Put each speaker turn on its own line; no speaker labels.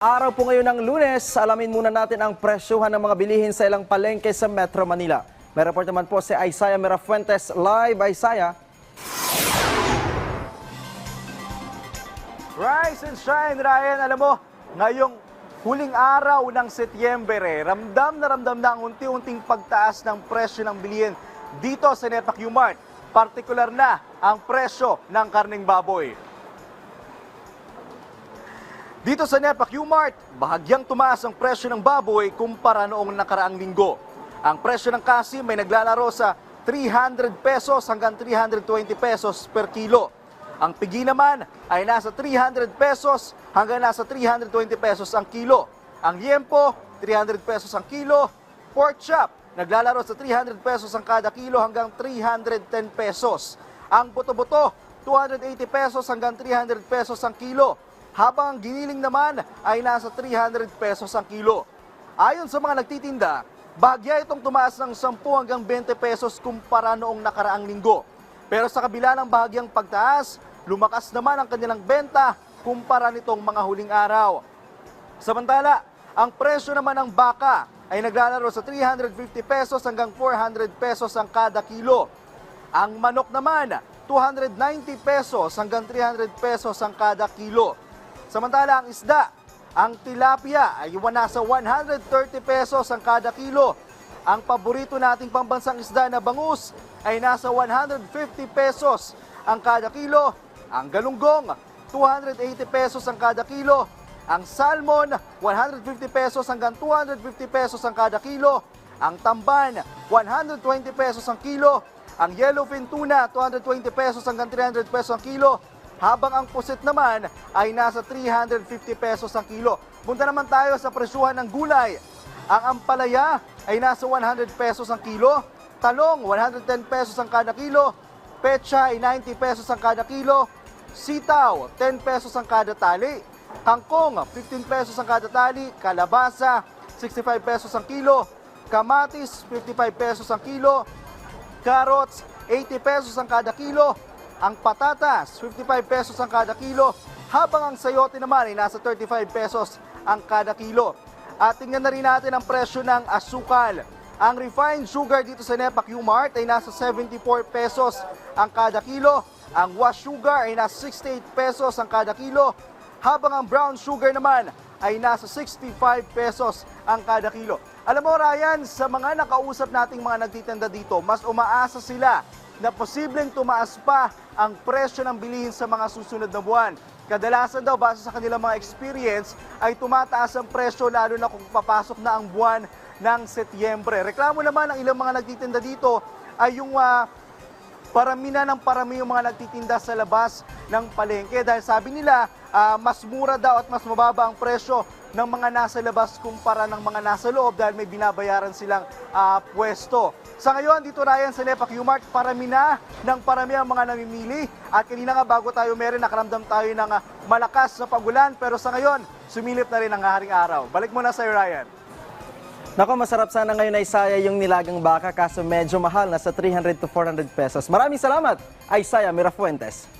Araw po ngayon ng lunes, alamin muna natin ang presyuhan ng mga bilihin sa ilang palengke sa Metro Manila. May report naman po si Isaiah Mirafuentes. Live, Isaiah.
Rise and shine, Ryan. Alam mo, ngayong huling araw ng Setyembre, ramdam na ramdam na ang unti-unting pagtaas ng presyo ng bilihin dito sa Nepac Mart. Partikular na ang presyo ng karning baboy. Dito sa Nepac Mart, bahagyang tumaas ang presyo ng baboy kumpara noong nakaraang linggo. Ang presyo ng kasi may naglalaro sa 300 pesos hanggang 320 pesos per kilo. Ang pigi naman ay nasa 300 pesos hanggang nasa 320 pesos ang kilo. Ang liempo, 300 pesos ang kilo. Pork chop, naglalaro sa 300 pesos ang kada kilo hanggang 310 pesos. Ang buto-buto, 280 pesos hanggang 300 pesos ang kilo. Habang ang giniling naman ay nasa 300 pesos ang kilo. Ayon sa mga nagtitinda, bagya itong tumaas ng 10 hanggang 20 pesos kumpara noong nakaraang linggo. Pero sa kabila ng bahagyang pagtaas, lumakas naman ang kanilang benta kumpara nitong mga huling araw. Samantala, ang presyo naman ng baka ay naglalaro sa 350 pesos hanggang 400 pesos ang kada kilo. Ang manok naman, 290 pesos hanggang 300 pesos ang kada kilo. Samantala, ang isda, ang tilapia ay nasa 130 pesos ang kada kilo. Ang paborito nating pambansang isda na bangus ay nasa 150 pesos ang kada kilo. Ang galunggong, 280 pesos ang kada kilo. Ang salmon, 150 pesos hanggang 250 pesos ang kada kilo. Ang tamban, 120 pesos ang kilo. Ang yellowfin tuna, 220 pesos hanggang 300 pesos ang kilo. Habang ang pusit naman ay nasa 350 pesos ang kilo. Punta naman tayo sa presyuhan ng gulay. Ang ampalaya ay nasa 100 pesos ang kilo. Talong, 110 pesos ang kada kilo. Pecha ay 90 pesos ang kada kilo. Sitaw, 10 pesos ang kada tali. Kangkong, 15 pesos ang kada tali. Kalabasa, 65 pesos ang kilo. Kamatis, 55 pesos ang kilo. Carrots, 80 pesos ang kada kilo. Ang patatas, 55 pesos ang kada kilo. Habang ang sayote naman ay nasa 35 pesos ang kada kilo. At tingnan na rin natin ang presyo ng asukal. Ang refined sugar dito sa Nepac Mart ay nasa 74 pesos ang kada kilo. Ang wash sugar ay nasa 68 pesos ang kada kilo. Habang ang brown sugar naman ay nasa 65 pesos ang kada kilo. Alam mo Ryan, sa mga nakausap nating mga nagtitinda dito, mas umaasa sila na posibleng tumaas pa ang presyo ng bilihin sa mga susunod na buwan. Kadalasan daw, base sa kanilang mga experience, ay tumataas ang presyo lalo na kung papasok na ang buwan ng Setyembre. Reklamo naman ng ilang mga nagtitinda dito ay yung ah, parami na ng parami yung mga nagtitinda sa labas ng palengke dahil sabi nila ah, mas mura daw at mas mababa ang presyo ng mga nasa labas kumpara ng mga nasa loob dahil may binabayaran silang ah, pwesto. Sa ngayon, dito Ryan sa Nepac Mart, parami na ng parami ang mga namimili at kanina nga bago tayo meron, nakaramdam tayo ng ah, malakas na pagulan pero sa ngayon, sumilip na rin ang haring araw. Balik muna sa Ryan.
Nako, masarap sana ngayon, Isaiah, yung nilagang baka kaso medyo mahal, nasa 300 to 400 pesos. Maraming salamat, Isaiah Mirafuentes.